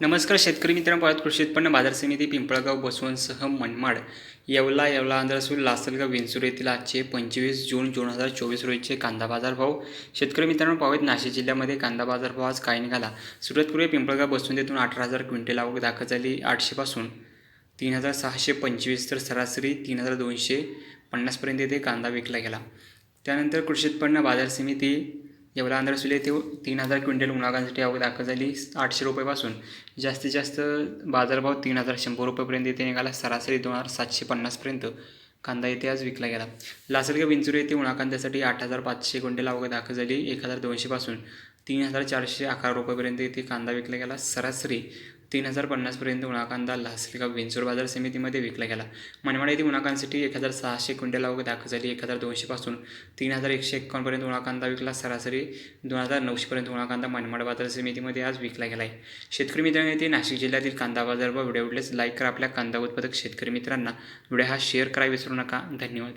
नमस्कार शेतकरी मित्रांनो पाहत कृषी उत्पन्न बाजार समिती पिंपळगाव बसवनसह मनमाड येवला येवला आंध्रसूर लासलगाव विंचूर येथील आजचे पंचवीस जून दोन हजार चोवीस रोजीचे कांदा बाजार भाव. शेतकरी मित्रांनो पाहत नाशिक जिल्ह्यामध्ये कांदा बाजार भाव आज काय निघाला? सुरुवात पिंपळगाव बसवंत येथून अठरा हजार क्विंटल आवक दाखल झाली आठशेपासून तीन हजार सहाशे पंचवीस तर सरासरी तीन हजार दोनशे पन्नासपर्यंत येथे कांदा विकला गेला. त्यानंतर कृषी उत्पन्न बाजार समिती येवला सुले ते तीन हजार क्विंटल उन्हागांसाठी आवक दाखल झाली आठशे रुपयेपासून. जास्तीत जास्त बाजारभाव तीन हजार शंभर रुपयेपर्यंत येथे निघाला सरासरी दोन हजार सातशे पन्नासपर्यंत कांदा येथे आज विकला गेला. लासलगाव विंचुरी येथे उन्हा कांद्यासाठी आठ हजार पाचशे क्विंटल आवक दाखल झाली एक हजार दोनशेपासून. तीन हजार चारशे अकरा रुपयेपर्यंत येथे कांदा विकला गेला. सरासरी तीन हजार पन्नासपर्यंत उन्हा कांदा लासलगाव विंचूर बाजार समितीमध्ये विकला गेला. मनमाड येथे उन्हा एक हजार सहाशे क्विंटल आवक दाखल झाली. एक हजार दोनशेपासून तीन हजार एकशे एक्कावन्नपर्यंत उन्हा कांदा विकला. सरासरी दोन हजार नऊशेपर्यंत उन्हा कांदा मनमाड बाजार समितीमध्ये आज विकला गेला आहे शेतकरी मित्रांनो येथे नाशिक जिल्ह्यातील कांदा बाजार व व्हिडिओ आवडल्यास लाईक करा. आपल्या कांदा उत्पादक शेतकरी मित्रांना व्हिडिओ हा शेअर करा विसरू नका. धन्यवाद.